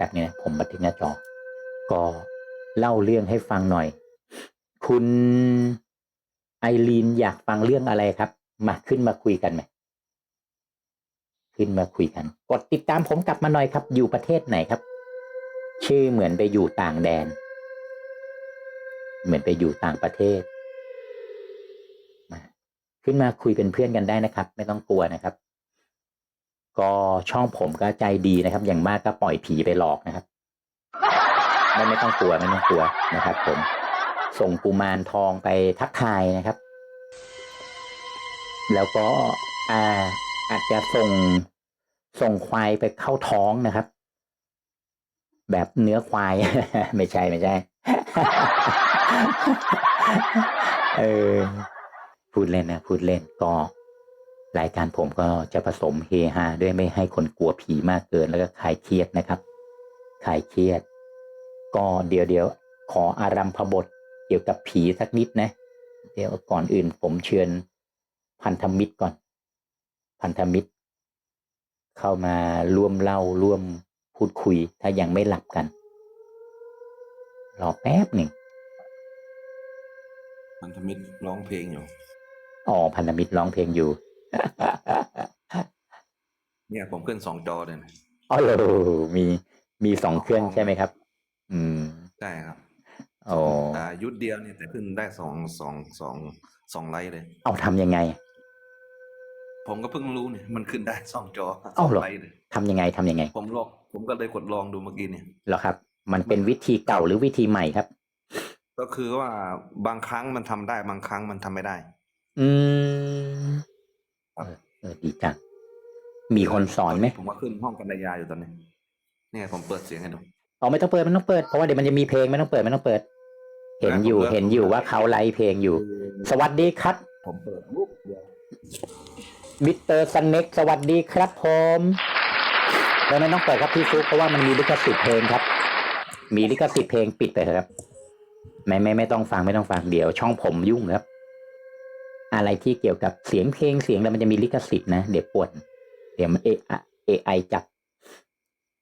แบบนี้นะผมบันทึกหน้าจอ ก็เล่าเรื่องให้ฟังหน่อย คุณไอรีนอยากฟังเรื่องอะไรครับ มาขึ้นมาคุยกันไหมขึ้นมาคุยกัน กดติดตามผมกลับมาหน่อยครับ อยู่ประเทศไหนครับ ชื่อเหมือนไปอยู่ต่างแดน เหมือนไปอยู่ต่างประเทศ มา ขึ้นมาคุยเป็นเพื่อนกันได้นะครับ ไม่ต้องกลัวนะครับ ก็ช่องผมก็ใจดีนะครับ อย่างมากก็ปล่อยผีไปหลอกนะครับ ไม่ไม่ต้องกลัวไม่ต้องกลัวนะครับ ผมส่งกุมารทองไปทักทายนะครับ แล้วก็อ่าอาจจะส่งส่งควายไปเข้าท้องนะครับ แบบเนื้อควาย ไม่ใช่ไม่ใช่ เออพูดเล่นนะพูดเล่นก็ รายการผมก็จะผสมเฮฮาด้วยไม่ให้คนกลัวผีมากเกินแล้วก็คลายเครียดนะครับคลายเครียด ก็เดี๋ยวเดี๋ยวขออารัมพบทเกี่ยวกับผีสักนิดนะ เดี๋ยวก่อนอื่นผมเชิญพันธมิตรก่อน พันธมิตร เข้ามาร่วมเล่าร่วมพูดคุยถ้ายังไม่หลับกัน รอแป๊บหนึ่งพันธมิตรร้องเพลงอยู่อ๋อพันธมิตรร้องเพลงอยู่ เนี่ยผมขึ้นสองจอเลยนะอ๋อเหรอมีมีสองเครื่องใช่ไหมครับ อืมใช่ครับอ๋ออ่ายุดเดียวเนี่ยแต่ขึ้นได้สองสองสองสองไลท์เลย เอาทำยังไง ผมก็เพิ่งรู้เนี่ย มันขึ้นได้สองจอสเอ้าองเหรอไลท์เลยทำยังไงทำยังไง ผมลองผมก็เลยกดลองดูเมื่อกี้เนี่ยเหรอครับ มันเป็นวิธีเก่าหรือวิธีใหม่ครับ ก็คือว่าบางครั้งมันทำได้บางครั้งมันทำไม่ได้ อืม เออเออดีจัง มีคนสอนไหมผมว่าขึ้นห้องกันดายาอยู่ตอนนี้เนี่ยผมเปิดเสียงให้ดูอ๋อไม่ต้องเปิดไม่ต้องเปิดเพราะว่าเดี๋ยวมันจะมีเพลงไม่ต้องเปิดไม่ต้องเปิด เห็นอยู่ผมเลิกเห็นอยู่ว่าเขาไลฟ์เพลงอยู่ สวัสดีครับ ผมเปิดปุ๊บเดียวมิสเตอร์สเน็กสวัสดีครับผมแล้วไม่ต้องเปิดครับพี่ฟุกเพราะว่ามันมีลิขสิทธิ์เพลงครับ มีลิขสิทธิ์เพลงปิดไปเถอะครับ ไม่ไม่ไม่ต้องฟังไม่ต้องฟังเดี๋ยวช่องผมยุ่งครับ อะไรที่เกี่ยวกับเสียงเพลงเสียงแล้วมันจะมีลิขสิทธิ์นะเดี๋ยวปวดเดี๋ยวมันเอเอไอจับ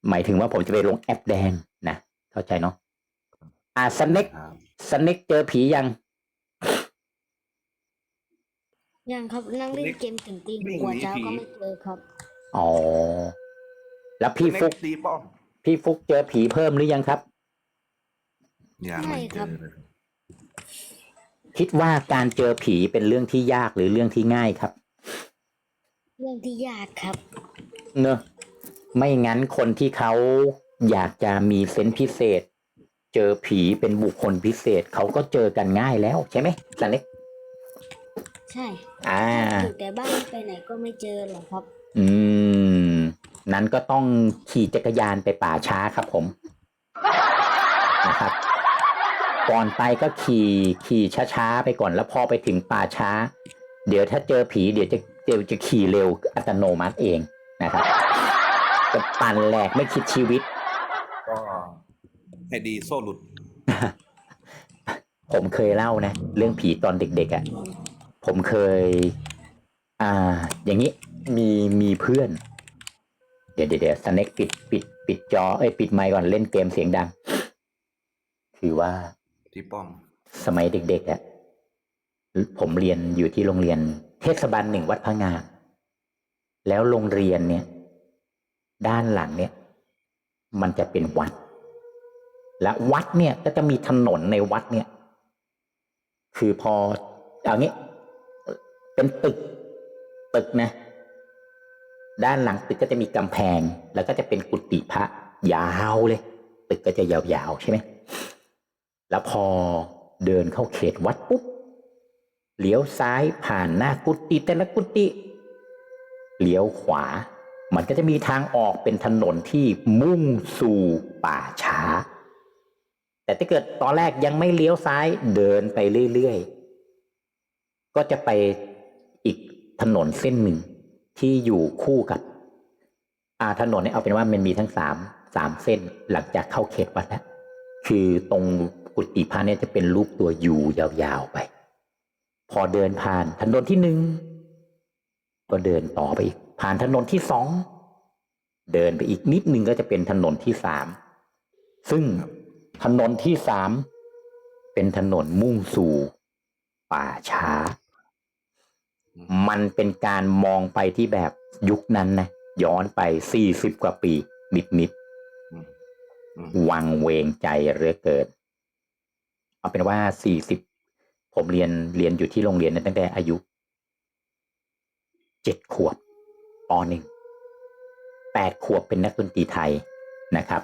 หมายถึงว่าผมจะไปลงแอปแดงนะเข้าใจเนาะอ่าสเน็กครับสเน็กเจอผียัง ยังครับนั่งเล่นเกมถึงตีหัวเช้าก็ไม่เจอครับ อ๋อ แล้วพี่ฟุกตีป้อมพี่ฟุกเจอผีเพิ่มหรือยังครับยังไม่เจอเลย คิดว่าการเจอผีเป็นเรื่องที่ยากหรือเรื่องที่ง่ายครับ เรื่องที่ยากครับ เนอะไม่งั้นคนที่เขาอยากจะมีเซนส์พิเศษ เจอผีเป็นบุคคลพิเศษเขาก็เจอกันง่ายแล้วใช่ไหมสันเล็กใช่อ่าอยู่แต่บ้านไปไหนก็ไม่เจอหรอกครับ อืม นั้นก็ต้องขี่จักรยานไปป่าช้าครับผมนะครับ ก่อนไปก็ขี่ขี่ช้าๆไปก่อนแล้วพอไปถึงป่าช้า เดี๋ยวถ้าเจอผีเดี๋ยวจะเดี๋ยวจะขี่เร็วอัตโนมัติเองนะครับจะปั่นแหลกไม่คิดชีวิต ก็ให้ดีโซ่หลุด ผมเคยเล่านะ เรื่องผีตอนเด็กๆอะ่ะผมเคย อ่า อย่างนี้มีมีเพื่อน เดี๋ยวเดี๋ยวเดี๋ยวสเน็กปิดปิด ปิดจอเอ้ยปิดไมค์ก่อนเล่นเกมเสียงดัง คือว่า ที่ป้อม สมัยเด็กๆอะ่ะผมเรียนอยู่ที่โรงเรียน เทศบาลหนึ่งวัดพระงาแล้วโรงเรียนเนี่ย ด้านหลังเนี่ย มันจะเป็นวัด และวัดเนี่ยก็จะมีถนนในวัดเนี่ย คือพอเอางี้ เป็นตึก ตึกนะ ด้านหลังตึกก็จะมีกำแพง แล้วก็จะเป็นกุฏิพระยาวเลย ตึกก็จะยาวๆใช่ไหม แล้วพอเดินเข้าเขตวัดปุ๊บเลี้ยวซ้ายผ่านหน้ากุฏิแต่ละกุฏิเลี้ยวขวา มันก็จะมีทางออกเป็นถนนที่มุ่งสู่ป่าช้า แต่ถ้าเกิดตอนแรกยังไม่เลี้ยวซ้ายเดินไปเรื่อยๆ ก็จะไปอีกถนนเส้นหนึ่งที่อยู่คู่กับ อาถนนเนี่ยเอาเป็นว่ามันมีทั้งสามสามเส้นหลังจากเข้าเขตวัดแล้วคือตรง กุฏิพระเนี่ยจะเป็นรูปตัวยูยาวๆไป พอเดินผ่านถนนที่หนึ่งก็เดินต่อไปอีก ผ่านถนนที่สองเดินไปอีกนิดนึงก็จะเป็นถนนที่สามซึ่งครับถนนที่สามเป็นถนนมุ่งสู่ป่าช้า มันเป็นการมองไปที่แบบยุคนั้นนะย้อนไปสี่สิบกว่าปีนิดนิดอืมอืมๆวังเวงใจเหลือเกิน เอาเป็นว่าสี่สิบผมเรียนเรียนอยู่ที่โรงเรียนเนตั้งแต่อายุเจ็ดขวบปหนึ่งแปดขวบเป็นนักดนตรีไทยนะครับ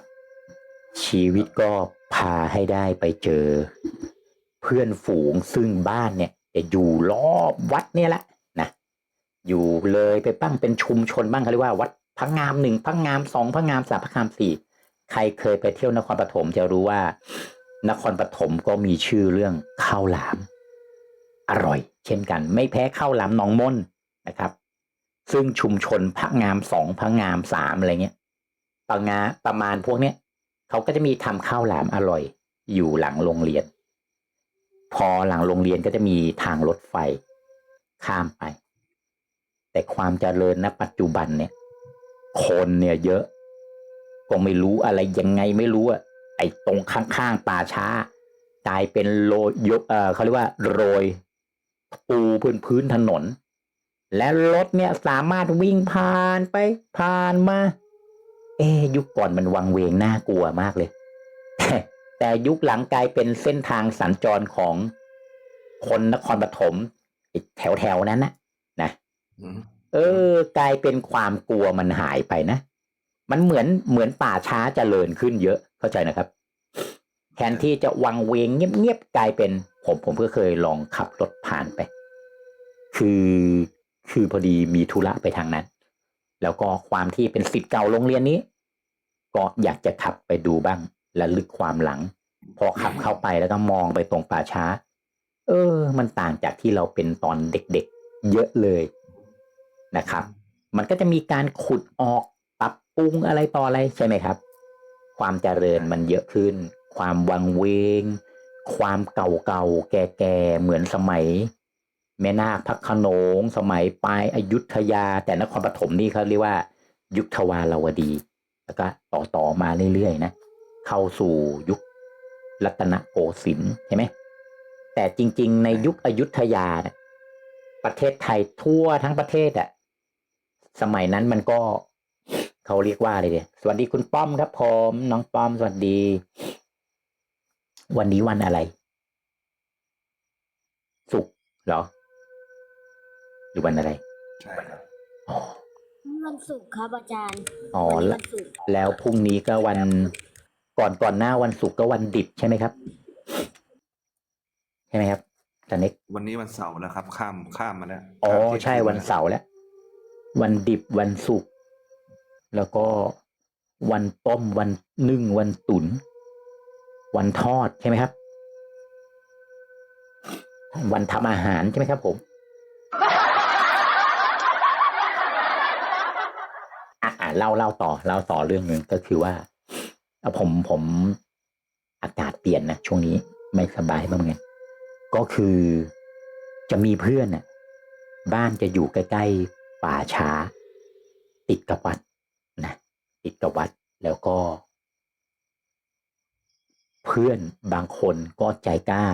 ชีวิตก็พาให้ได้ไปเจอ เพื่อนฝูงซึ่งบ้านเนี่ยจะอยู่รอบวัดเนี่ยแหละนะอยู่เลยไปบ้างเป็นชุมชนบ้างเขาเรียกว่าวัดพังงามหนึ่งพังงามสองพังงามสามพังงามสี่ใครเคยไปเที่ยวนครปฐมจะรู้ว่า นครปฐมก็มีชื่อเรื่องข้าวหลาม อร่อย เช่นกัน ไม่แพ้ข้าวหลามหนองมนนะครับ ซึ่งชุมชนพระงามสองพระงามสามอะไรเงี้ยประงาประมาณพวกเนี้ยเขาก็จะมีทำข้าวหลามอร่อย อยู่หลังโรงเรียน พอหลังโรงเรียนก็จะมีทางรถไฟ ข้ามไป แต่ความเจริญณปัจจุบันเนี่ย คนเนี่ยเยอะ ก็ไม่รู้อะไรยังไงไม่รู้อะ ไอ้ตรงข้างๆป่าช้ากลายเป็นโรยยกเออเขาเรียกว่าโรยปูพื้นพื้นถนน และรถเนี่ยสามารถวิ่งผ่านไปผ่านมา เอ๊ะยุคก่อนมันวังเวงน่ากลัวมากเลยแต่แต่ยุคหลังกลายเป็นเส้นทางสัญจรของคนนครปฐมแถวแถวๆนั้นนะนะอืมเออกลายเป็นความกลัวมันหายไปนะ มันเหมือนเหมือนป่าช้าเจริญขึ้นเยอะ เข้าใจนะครับ แทนที่จะวังเวงเงียบๆกลายเป็น ผมผมก็เคยลองขับรถผ่านไป คือคือพอดีมีธุระไปทางนั้น แล้วก็ความที่เป็นสิทธิ์เก่าโรงเรียนนี้ ก็อยากจะขับไปดูบ้างและลึกความหลัง พอขับเข้าไปแล้วก็มองไปตรงป่าช้า เออ มันต่างจากที่เราเป็นตอนเด็กๆ เยอะเลยนะครับ มันก็จะมีการขุดออกปรับปรุงอะไรต่ออะไรใช่ไหมครับ ความเจริญมันเยอะขึ้น ความวังเวง ความเก่าๆแก่ๆเหมือนสมัย แม่นาคพระโขนง สมัยปลายอายุทยา แต่นครปฐมนี่เขาเรียกว่า ยุคทวารวดี แล้วก็ต่อต่อมาเรื่อยๆนะ เข้าสู่ยุครัตนโกสินทร์ใช่ไหมแต่จริง ๆ ในยุคอยุธยาประเทศไทยทั่วทั้งประเทศอะสมัยนั้นมันก็ เขาเรียกว่าอะไรเดียสวัสดีคุณป้อมครับ ผมน้องป้อมสวัสดี วันนี้วันอะไร สุกร์เหรอ หรือวันอะไรใช่ครับอ๋อวันศุกร์ครับอาจารย์อ๋อวันนี้แล้ววันศุกร์แล้วพรุ่งนี้ก็วันก่อนก่อนหน้าวันศุกร์ก็วันดิบใช่ไหมครับใช่ไหมครับจันเน็กวันนี้วันเสาร์แล้วครับ ข้ามข้ามมาแล้วอ๋อข้ามเที่ยงใช่คืวันแล้วเสาร์แล้ว วันดิบวันศุกร์ แล้วก็วันต้มวันนึ่งวันตุนวันทอดใช่ไหมครับ วันทำอาหารใช่ไหมครับผมอะอะเล่าเล่าต่อเล่าต่อเรื่องหนึ่งก็คือว่าผมผมอากาศเปลี่ยนนะช่วงนี้ไม่สบายบ้างไงก็คือจะมีเพื่อนน่ะ บ้านจะอยู่ใกล้ ๆ ป่าช้า ติดกับวัด ติดกับวัดแล้วก็ เพื่อนบางคนก็ใจกล้า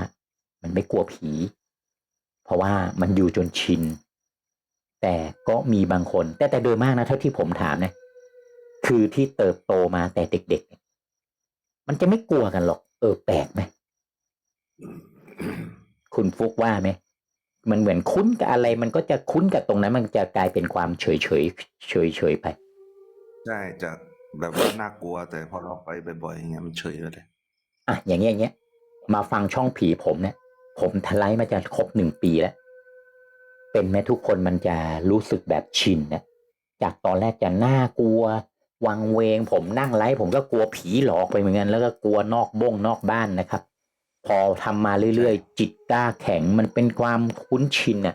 มันไม่กลัวผี เพราะว่ามันอยู่จนชิน แต่ก็มีบางคน แต่แต่โดยมากนะเท่าที่ผมถามนะคือที่เติบโตมาแต่เด็กๆ มันจะไม่กลัวกันหรอก เออแปลกไหมคุณฟุกว่าไหมมันเหมือนคุ้นกับอะไร มันก็จะคุ้นกับตรงนั้น มันจะกลายเป็นความเฉยเฉยเฉยเฉยไป ใช่จะแบบว่าน่ากลัว แต่พอเราไปบ่อยๆอย่างเงี้ยมันเฉยไปเลย อะอย่างเงี้ยอย่างเงี้ย มาฟังช่องผีผมเนี่ย ผมทลายมาจะครบหนึ่งปีแล้ว เป็นไหมทุกคนมันจะรู้สึกแบบชินนะจากตอนแรกจะน่ากลัว วังเวง ผมนั่งไลฟ์ผมก็กลัวผีหลอกไปเหมือนกันแล้วก็กลัวนอกบ้งนอกบ้านนะครับ พอทำมาเรื่อยๆ จิตกล้าแข็งมันเป็นความคุ้นชินน่ะ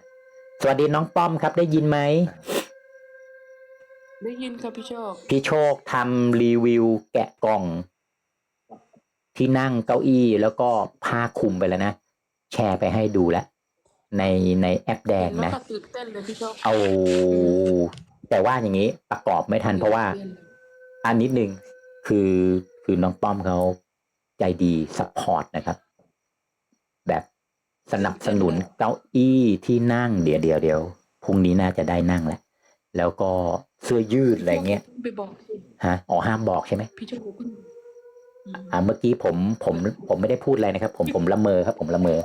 สวัสดีน้องป้อมครับได้ยินไหม ได้ยินครับพี่โชค พี่โชคทำรีวิวแกะกล่อง ที่นั่งเก้าอี้แล้วก็ผ้าคลุมไปแล้วนะ แชร์ไปให้ดูแล้วในในแอปแดงแล้วนะก็ตื่นเต้นเลยพี่โชคเอาแต่ว่าอย่างนี้ประกอบไม่ทันเพราะว่าตื่นต้นอันนิดนึงคือคือน้องป้อมเขาใจดีซัพพอร์ตนะครับ แบบสนับสนุนเก้าอี้ที่นั่งเดี๋ยวเดี๋ยวเดี๋ยวพรุ่งนี้น่าจะได้นั่งแล้ว แล้วก็เสื้อยืดอะไรเงี้ยไปบอกสิฮะอ๋อห้ามบอกใช่ไหมพี่โชคเพิ่งอ่าเมื่อกี้ผมผมผมไม่ได้พูดอะไรนะครับ ผมผมละเมอครับ ผมละเมอ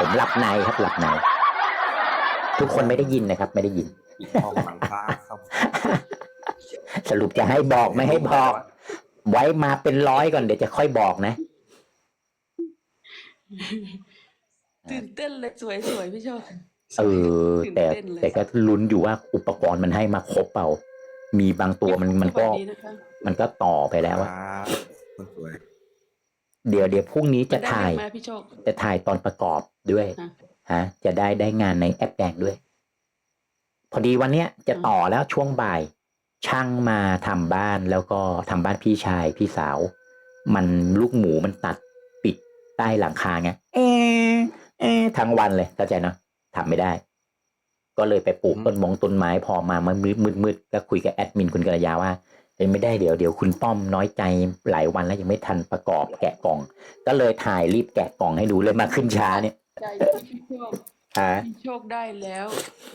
ผมหลับในครับหลับในทุกคนไม่ได้ยินนะครับ ไม่ได้ยินปิดห้องหลังพระครับ สรุปจะให้บอกไม่ให้บอก ไว้มาเป็นร้อยก่อนเดี๋ยวจะค่อยบอกนะตื่นเต้นเลยสวยสวยพี่โชค เออตื่นแต่เต้นเลย แต่ก็ลุ้นอยู่ว่าอุปกรณ์มันให้มาครบเปล่า มีบางตัวมันมันก็ สวัสดีนะคะมันก็ต่อไปแล้วอะครับคนสวย เดี๋ยวเดี๋ยวพรุ่งนี้จะได้ถ่ายไหมพี่โชค จะถ่ายตอนประกอบด้วยอะฮะ จะได้ได้งานในแอปแดงด้วย พอดีวันเนี้ยจะต่อแล้วช่วงบ่าย ช่างมาทำบ้านแล้วก็ทำบ้านพี่ชายพี่สาว มันลูกหมูมันตัดปิดใต้หลังคาไงเอ๊ะเอ๊ะทั้งวันเลยเข้าใจเนาะ ทำไม่ได้ ก็เลยไปปลูกต้นมงต้นไม้พอมามันมืดมืดมืดก็คุยกับแอดมินคุณกัลยาว่าเอ้ยไม่ได้เดี๋ยวเดี๋ยวคุณป้อมน้อยใจหลายวันแล้วยังไม่ทันประกอบแกะกล่อง ก็เลยถ่ายรีบแกะกล่องให้ดูเลยมาขึ้นช้าเนี่ยใจที่พี่โชคฮะพี่โชคได้แล้ว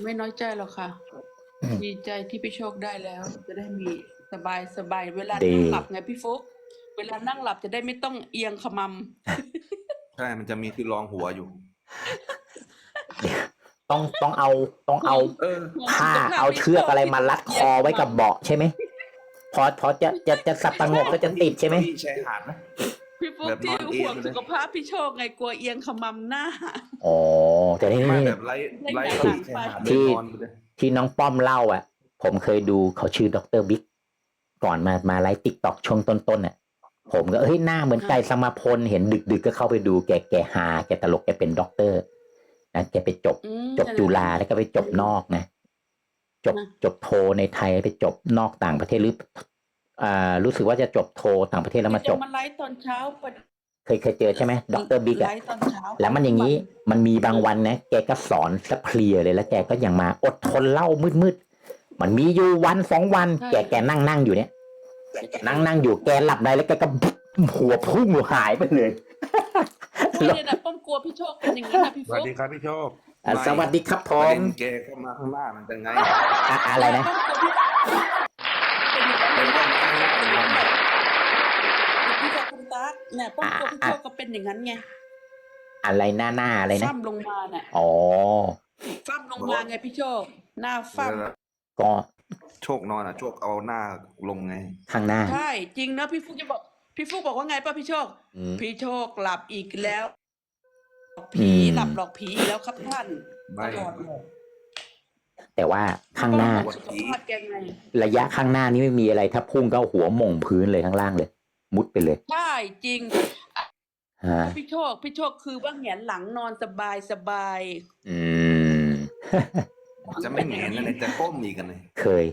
ไม่น้อยใจหรอกค่ะอืมดีใจที่พี่โชคได้แล้ว จะได้มีสบายสบายเวลาดีนั่งหลับไงพี่ฟุกเวลานั่งหลับจะได้ไม่ต้องเอียงขมำใช่มันจะมีที่รองหัวอยู่ ต้องต้องเอาต้องเอาเออผ้าเอาเชือกอะไรมารัดคอไว้กับเบาะใช่ไหมพอพอจะจะจะสับประงกก็จะติดใช่ไหมที่ชายหาดไหมพี่ฟุกแบบนที่อนเอียงห่วงเลยสุขภาพพี่โชคไงกลัวเอียงขมำหน้า อ๋อแต่นี่ไม่นี่ แบบไร้ไร้ที่ที่ชายหาดที่ เลยนอนไปเลยที่น้องป้อมเล่าอะ ผมเคยดูเขาชื่อดรบิ๊กก่อนมามาไลฟ์ติ๊กต็อกช่วงต้นๆน่ะ ผมก็เฮ้ยหน้าเหมือนไก่สมาพลเห็นดึกๆก็เข้าไปดูแกแกหาแกตลกแกเป็นด็อกเตอร์ นะแกไปจบอืมจบจุฬาแล้วก็ไปจบนอกนะ จบนะจบโทในไทยไปจบนอกต่างประเทศหรืออ่ารู้สึกว่าจะจบโทต่างประเทศแล้วมาจจะบมาไลฟ์ตอนเช้าปะเคยเคยเจอใช่ไหมดรบิ๊กไลอะฟ์ตอนเช้าแล้วมันอย่างนี้มันมีบางวันนะแกก็สอนสะเพลียเลยแล้วแกก็ยังมาอดทนเล่ามืดๆมันมีอยู่วันสองวัน แกแกนั่งนั่งอยู่เนี่ยแกนั่งนั่งอยู่แกหลับในแล้วแกก็หัวพุ่งหายไปเลย เฮ้ยเนี่ยนะป้อมกลัวพี่โชคเป็นอย่างนี้นะพี่สฟุวัสกดีครับพี่โชคอะสวัสดีครับผประมเด็นแกเข้ามาข้างหน้ามันเป็นไงอะอะไรนะ ป้อมกลัวพี่เป็นอย่างนั้นเป็นเรื่องข้างหน้ามันเป็นไงพี่โชคคุณตั๊กเนี่ยป้อมกลัวพี่โชคก็เป็นอย่างนั้นไงอะไรหน้าหน้าอะไรนะ ฟ้ำลงมาน่ะอ๋อ ฟ้ำลงมาไงพี่โชค หน้าฟ้เวลาก็โชคนอนอะ โชคเอาหน้าลงไง ข้างหน้าำใช่ จริงนะพี่ฟุกจะบอก พี่ฟุกบอกว่าไงป้าพี่โชคอืมพี่โชคหลับอีกแล้วอืผีมหลับหลอกผีอีกแล้วครับท่านไม่ตลอดเลยแต่ว่าข้างหน้าป้อมสุขภาพแกไงระยะข้างหน้านี้ไม่มีอะไร ถ้าพุ่งก็เอาหัวหม่งพื้นเลยข้างล่างเลย มุดไปเลยใช่จริง ฮะพี่โชค พี่โชคคือว่าแหงนหลังนอนสบายสบาย อืม จะไม่เหม็นอะไรจะก้มอีกกันเลยเคย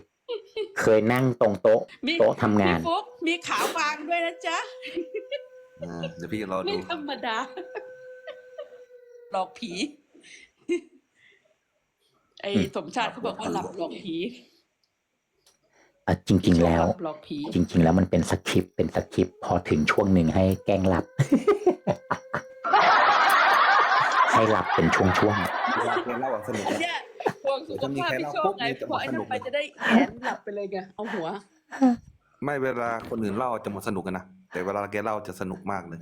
เคยนั่งตรงโต๊ะ มีโต๊ะทำงานพี่ฟุกมีขาวางด้วยนะจ๊ะ อ่าเดี๋ยวพี่รอไม่ดู ธรรมดา หลอกผี ไอ้อืมสมชาติเขาบอกว่าหลับหลอกผีอะจริง ๆ แล้ว หบหลอกผี จริง ๆ แล้วมันเป็นสคริปต์เป็นสคริปต์พอถึงช่วงหนึ่งให้แกล้งหลับ ให้หลับเป็นช่วงเวลาแกเล่าอะสนุกอันนะ เนี้ยห่ วงสุขภาพพี่โชคไงจะมีใครเล่าปุ๊บพอไอ้นั่นไปสนุกจะได้แขนหลับไปเลยไงเอาหัว ไม่เวลาคนอื่นเล่าจะหมดสนุกกันนะแต่เวลาแกเล่าจะสนุกมากเลย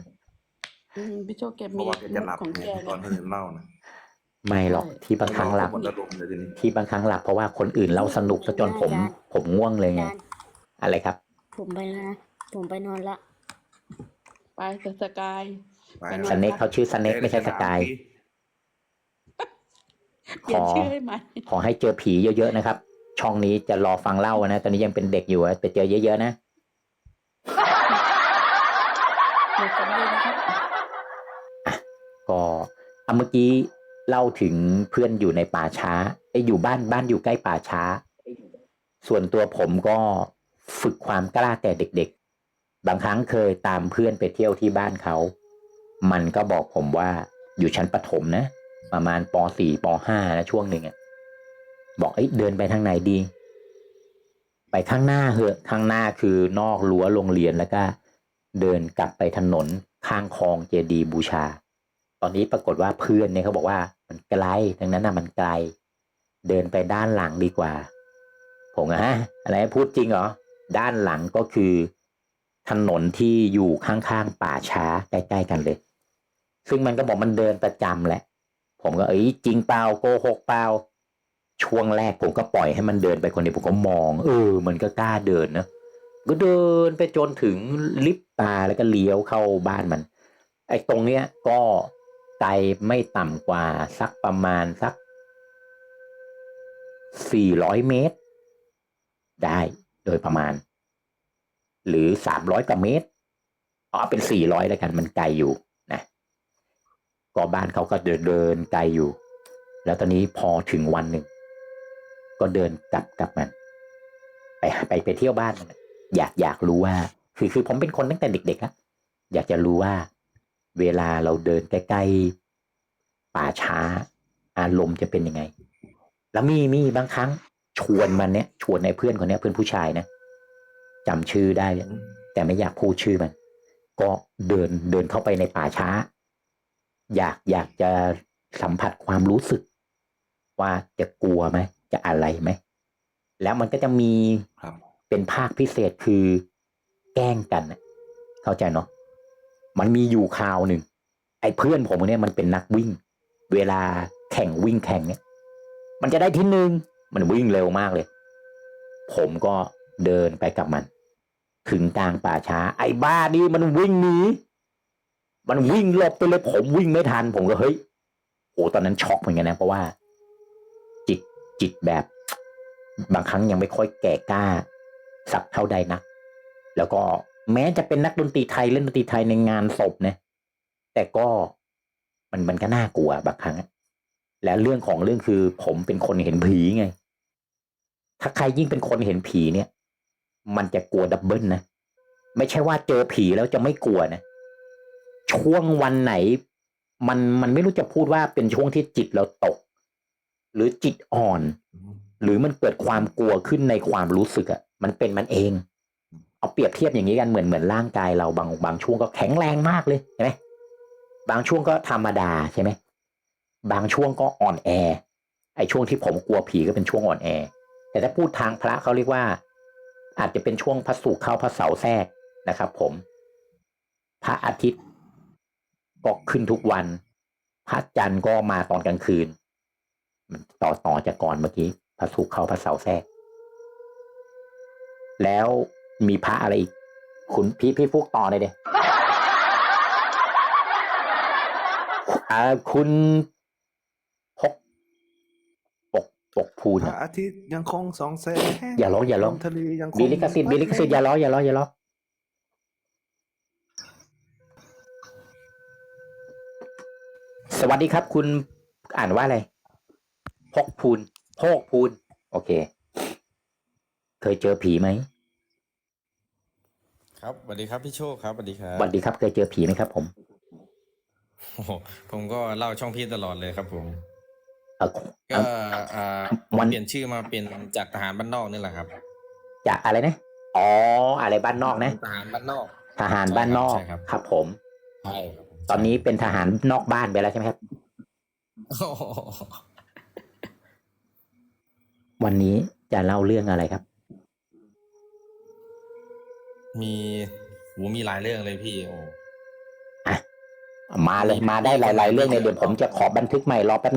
อืมพี่โชคแกเพมีราะว่าแกจะหลับของไงแกตอนนะคนอื่นเล่านะๆไม่หรอกที่บางครั้งหลับหมดอารมณ์เลยทีนี้ที่บางครั้งหลับเพราะว่าคนอื่นเล่าสนุกซะจนผม ผมง่วงเลยไงอาจารย์อะไรครับ ผมไปแล้วนะผมไปนอนละ ไปสสกายไปไปนะสเน็กเขาชื่อสเน็กไม่ใช่สกาย เปลี่ยนชื่อให้ใหม่ขอให้เจอผีเยอะๆนะครับ ช่องนี้จะรอฟังเล่านะ ตอนนี้ยังเป็นเด็กอยู่อะแต่เจอเยอะๆนะหมดกันเลยนะครับก็อะเมื่อกี้เล่าถึงเพื่อนอยู่ในป่าช้าไอ้ยอยู่บ้านบ้านอยู่ใกล้ป่าช้า ส่วนตัวผมก็ฝึกความกล้าแต่เด็กๆ บางครั้งเคยตามเพื่อนไปเที่ยวที่บ้านเขา มันก็บอกผมว่าอยู่ชั้นประถมนะ ประมาณป .4 ป .5 นะช่วงหนึ่งอะบอกเอ้ยเดินไปทางไหนดี ไปข้างหน้าเหอะข้างหน้าคือนอกรั้วโรงเรียนแล้วก็ เดินกลับไปถนนข้างคลองเจดียบูชา ตอนนี้ปรากฏว่าเพื่อนเนี่ยเขาบอกว่ามันไกลดังนั้นน่ะมันไกล เดินไปด้านหลังดีกว่า ผมอะฮะอะไรพูดจริงเหรอด้านหลังก็คือถนนที่อยู่ข้างๆป่าช้าใกล้ๆกันเลย ซึ่งมันก็บอกมันเดินประจำแหละ ผมก็เอ้ยจริงเปล่าโกหกเปล่าช่วงแรกผมก็ปล่อยให้มันเดินไปคนเดียวผมก็มอง เออ มันก็กล้าเดินนะก็เดินไปจนถึงลิฟต์ปาแล้วก็เลี้ยวเข้าบ้านมัน ไอ้ตรงเนี้ยก็ไกลไม่ต่ำกว่าสักประมาณสักสี่ร้อยเมตร ได้โดยประมาณ หรือสามร้อยกว่าเมตรเอเป็นสี่ร้อยแล้วกันมันไกลอยู่ ก็บ้านเขาก็เดินเดินไกลอยู่ แล้วตอนนี้พอถึงวันหนึ่ง ก็เดินกลับกลับมันไปไปไปเที่ยวบ้านมันอะอยากอยากรู้ว่า คือคือผมเป็นคนตั้งแต่เด็กๆอะอยากจะรู้ว่า เวลาเราเดินใกล้ๆป่าช้า อารมณ์จะเป็นยังไง แล้วมีมีบางครั้งชวนมันเนี่ยชวนในเพื่อนคนเนี้ยเพื่อนผู้ชายนะจำชื่อได้เนี่ยแต่ไม่อยากพูดชื่อมัน ก็เดินเดินเข้าไปในป่าช้า อยากอยากจะสัมผัสความรู้สึก ว่าจะกลัวไหมจะอะไรไหมแล้วมันก็จะมีครับเป็นภาคพิเศษคือแกล้งกันน่ะเข้าใจเนาะมันมีอยู่คราวหนึ่งไอ้เพื่อนผมคนเนี้ยมันเป็นนักวิ่ง เวลาแข่งวิ่งแข่งเนี่ย มันจะได้ที่หนึ่งมันวิ่งเร็วมากเลย ผมก็เดินไปกับมัน ถึงกลางป่าช้า ไอ้บ้านี่มันวิ่งหนี มันวิ่งหลบไปเลยผมวิ่งไม่ทัน ผมก็เฮ้ยโอ้ตอนนั้นช็อกเหมือนกันนะเพราะว่า จิตจิตแบบ บางครั้งยังไม่ค่อยแก่กล้า สักเท่าใดนัก แล้วก็แม้จะเป็นนักดนตรีไทยเล่นดนตรีไทยในงานศพนะแต่ก็มันมันก็น่ากลัวบางครั้งและเรื่องของเรื่องคือผมเป็นคนเห็นผีไง ถ้าใครยิ่งเป็นคนเห็นผีเนี่ย มันจะกลัวดับเบิลนะ ไม่ใช่ว่าเจอผีแล้วจะไม่กลัวนะ ช่วงวันไหน มันมันไม่รู้จะพูดว่าเป็นช่วงที่จิตเราตก หรือจิตอ่อน หรือมันเกิดความกลัวขึ้นในความรู้สึกอะมันเป็นมันเอง เอาเปรียบเทียบอย่างนี้กันเหมือนเหมือนร่างกายเราบางบางช่วงก็แข็งแรงมากเลยใช่ไหมบางช่วงก็ธรรมดาใช่ไหมบางช่วงก็อ่อนแอไอ้ช่วงที่ผมกลัวผีก็เป็นช่วงอ่อนแอ แต่ถ้าพูดทางพระเขาเรียกว่า อาจจะเป็นช่วงพระศุกร์เข้าพระเสาร์แทรกนะครับ ผม พระอาทิตย์ ก็ขึ้นทุกวันพระจันทร์ก็มาตอนกลางคืน มันต่อต่อจากก่อนเมื่อกี้พระศุกร์เข้าพระเสาร์แทรก แล้วมีพระอะไรอีก คุณพี่พี่ฟุกต่อเลยเดียอ่าคุณพกปกปกพูนพอะระอาทิตย์ยังคงสองแสงอย่าร้องอย่าร้องลมทะเลยังคงมีลิขสิทธิ์มีลิขสิทธิ์อย่าล้ออย่าล้ออย่าล้อ สวัสดีครับ คุณอ่านว่าอะไรพกพูนโพกพูน โอเค เคยเจอผีไหมครับสวัสดีครับพี่โชคครับสวัสดีครับสวัสดีครับ เคยเจอผีไหมครับ ผมโอ้โหผมก็เล่าช่องพี่ตลอดเลยครับ ผมเออก็อ่าวันเปลี่ยนชื่อมาเป็นจากทหารบ้านนอกนี่แหละครับ จากอะไรนะอ๋อ อะไรบ้านนอกนะทหารบ้านนอกทหารบ้านนอกใช่ครับ ครับ ผมใช่ครับผม ตอนนี้เป็นทหารนอกบ้านไปแล้วใช่ไหมครับโอ้โหวันนี้จะเล่าเรื่องอะไรครับ มีหูมีหลายเรื่องเลยพี่โอ้มาเลยมาได้หลาย ๆ เรื่องเลยเดี๋ยวผมจะขอบันทึกใหม่รอแป๊บนึง